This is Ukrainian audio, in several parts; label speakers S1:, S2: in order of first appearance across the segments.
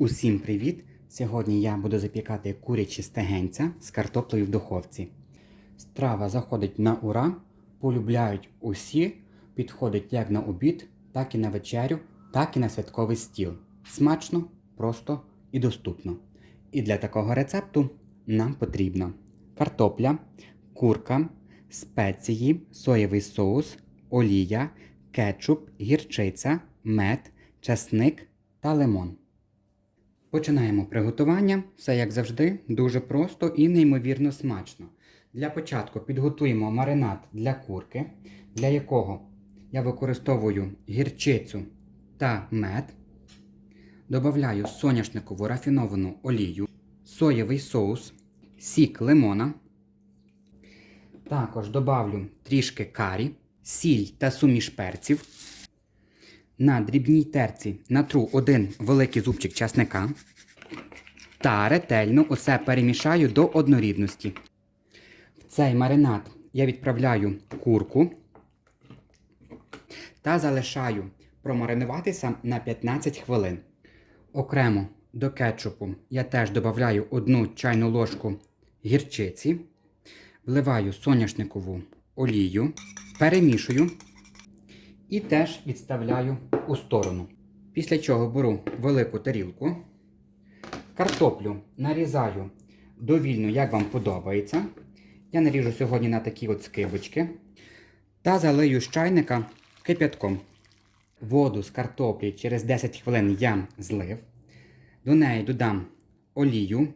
S1: Усім привіт! Сьогодні я буду запікати курячі стегенця з картоплею в духовці. Страва заходить на ура, полюбляють усі, підходить як на обід, так і на вечерю, так і на святковий стіл. Смачно, просто і доступно. І для такого рецепту нам потрібно картопля, курка, спеції, соєвий соус, олія, кетчуп, гірчиця, мед, часник та лимон. Починаємо приготування. Все як завжди, дуже просто і неймовірно смачно. Для початку підготуємо маринад для курки, для якого я використовую гірчицю та мед. Добавляю соняшникову рафіновану олію, соєвий соус, сік лимона. Також добавлю трішки карі, сіль та суміш перців. На дрібній терці натру один великий зубчик часника та ретельно усе перемішаю до однорідності. В цей маринад я відправляю курку та залишаю промаринуватися на 15 хвилин. Окремо до кетчупу я теж додаю одну чайну ложку гірчиці, вливаю соняшникову олію, перемішую і теж відставляю у сторону. Після чого беру велику тарілку, картоплю нарізаю довільно, як вам подобається. Я наріжу сьогодні на такі от скибочки. Та залию з чайника кип'ятком. Воду з картоплі через 10 хвилин я злив. До неї додам олію,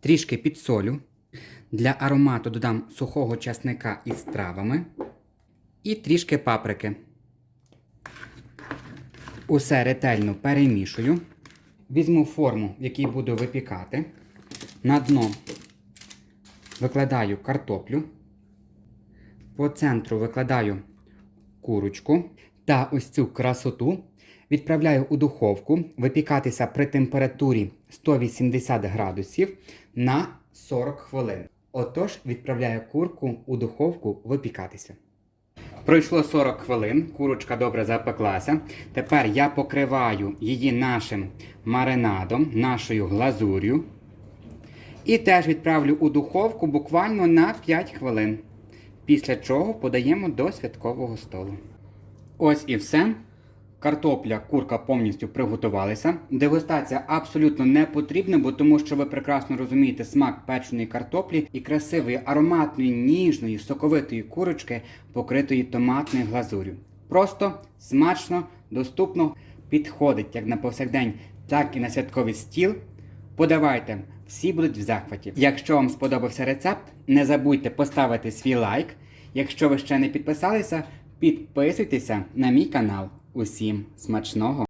S1: трішки підсолю. Для аромату додам сухого часника із травами і трішки паприки. Усе ретельно перемішую. Візьму форму, в якій буду випікати. На дно викладаю картоплю. По центру викладаю курочку. Та ось цю красоту відправляю у духовку випікатися при температурі 180 градусів на 40 хвилин. Отож, відправляю курку у духовку випікатися. Пройшло 40 хвилин, курочка добре запеклася. Тепер я покриваю її нашим маринадом, нашою глазур'ю. І теж відправлю у духовку буквально на 5 хвилин. Після чого подаємо до святкового столу. Ось і все. Картопля, курка повністю приготувалися. Дегустація абсолютно не потрібна, бо тому що ви прекрасно розумієте смак печеної картоплі і красивої ароматної, ніжної, соковитої курочки, покритої томатною глазур'ю. Просто смачно, доступно, підходить як на повсякдень, так і на святковий стіл. Подавайте, всі будуть в захваті. Якщо вам сподобався рецепт, не забудьте поставити свій лайк. Якщо ви ще не підписалися, підписуйтеся на мій канал. Усім смачного!